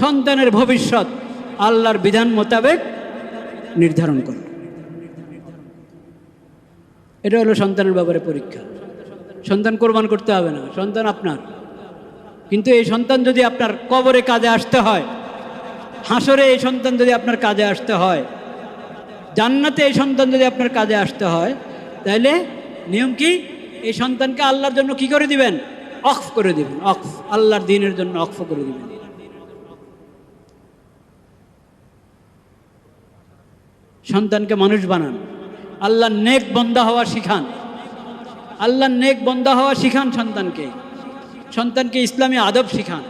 সন্তানের ভবিষ্যৎ আল্লাহর বিধান মোতাবেক নির্ধারণ করো এটা হলো সন্তানের ব্যাপারে পরীক্ষা। সন্তান কোরবান করতে হবে না, সন্তান আপনার। কিন্তু এই সন্তান যদি আপনার কবরে কাজে আসতে হয়, হাসরে এই সন্তান যদি আপনার কাজে আসতে হয়, জান্নাতে এই সন্তান যদি আপনার কাজে আসতে হয় তাহলে নিয়ম কি? এই সন্তানকে আল্লাহর জন্য কি করে দিবেন? অক্ফ করে দিবেন, অক্ফ। আল্লাহর দিনের জন্য অক্ফ করে দিবেন। সন্তানকে মানুষ বানান। আল্লাহ নেক বন্দা হওয়া শিখান। আল্লাহ নেক বন্দা হওয়া শিখান সন্তানকে। সন্তানকে ইসলামী আদব শিখান।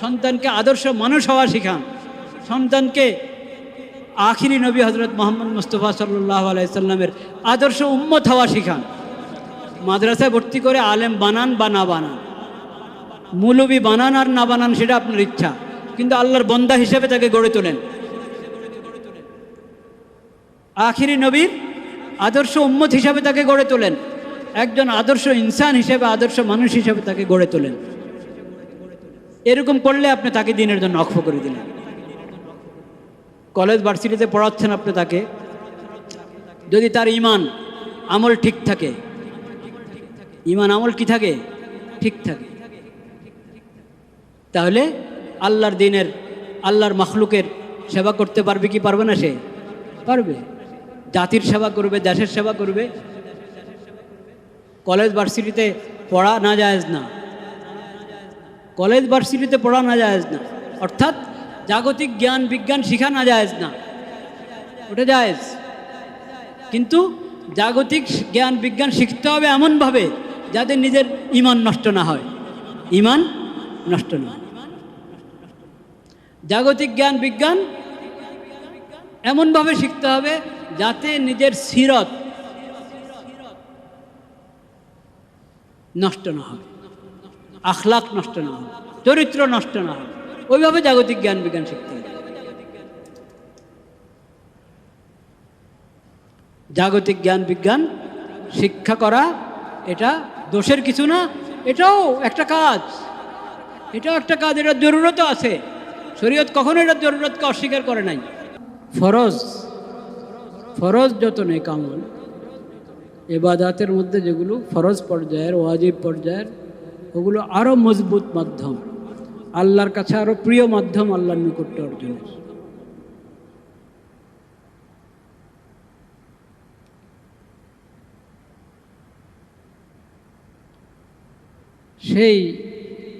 সন্তানকে আদর্শ মানুষ হওয়া শিখান। সন্তানকে আখিরি নবী হজরত মোহাম্মদ মুস্তফা সাল্লাহ আলাইসাল্লামের আদর্শ উম্মত হওয়া শিখান। মাদ্রাসায় ভর্তি করে আলেম বানান বা না বানান। মৌলবি বানান আর না বানান সেটা আপনার ইচ্ছা। কিন্তু আল্লাহর বন্দা হিসেবে তাকে গড়ে তোলেন। আখিরি নবীর আদর্শ উম্মত হিসাবে তাকে গড়ে তোলেন। একজন আদর্শ ইনসান হিসেবে, আদর্শ মানুষ হিসেবে তাকে গড়ে তোলেন। এরকম করলে আপনি তাকে দিনের জন্য অক্ষ করে দিলেন। কলেজ ভার্সিটিতে পড়াচ্ছেন আপনি তাকে। যদি তার ইমান, আমল ঠিক থাকে। ইমান, আমল কি থাকে? ঠিক থাকে। তাহলে আল্লাহর দিনের, আল্লাহর মখলুকের সেবা করতে পারবে কি পারবে না সে? পারবে। জাতির সেবা করবে, দেশের সেবা করবে। কলেজ ভার্সিটিতে পড়া না জায়েজ না। কলেজ ভার্সিটিতে পড়া না জায়েজ না। অর্থাৎ জাগতিক জ্ঞান, বিজ্ঞান শিখা না যায়জ না। ওটা জায়েজ। কিন্তু জাগতিক জ্ঞান, বিজ্ঞান শিখতে হবে এমনভাবে যাতে নিজের ইমান নষ্ট না হয়। ইমান নষ্ট না। জাগতিক জ্ঞান, বিজ্ঞান এমনভাবে শিখতে হবে যাতে নিজের সিরত নষ্ট না হয় আখলাক নষ্ট না হয়, চরিত্র নষ্ট না হয়। ওইভাবে জাগতিক জ্ঞান বিজ্ঞান শিখতে হবে। জাগতিক জ্ঞান বিজ্ঞান শিক্ষা করা, এটা দোষের কিছু না, এটাও একটা কাজ। এটাও একটা কাজ, এটার জরুরতও আছে। শরীয়ত কখনো এটার জরুরতকে অস্বীকার করে নাই। ফরজ ফরজ যত নেই কামল এবাদাতের মধ্যে যেগুলো ফরজ পর্যায়ের, ওয়াজিব পর্যায়ের, ওগুলো আরও মজবুত মাধ্যম, আল্লাহর কাছে আরও প্রিয় মাধ্যম আল্লাহর নিকট্য অর্জনের। সেই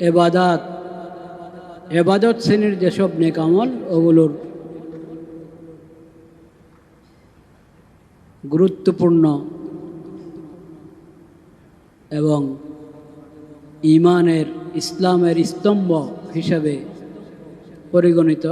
এবাদাত, এবাদত শ্রেণির যেসব নেকামল ওগুলোর গুরুত্বপূর্ণ এবং ইমানের ইসলামের স্তম্ভ হিসাবে পরিগণিত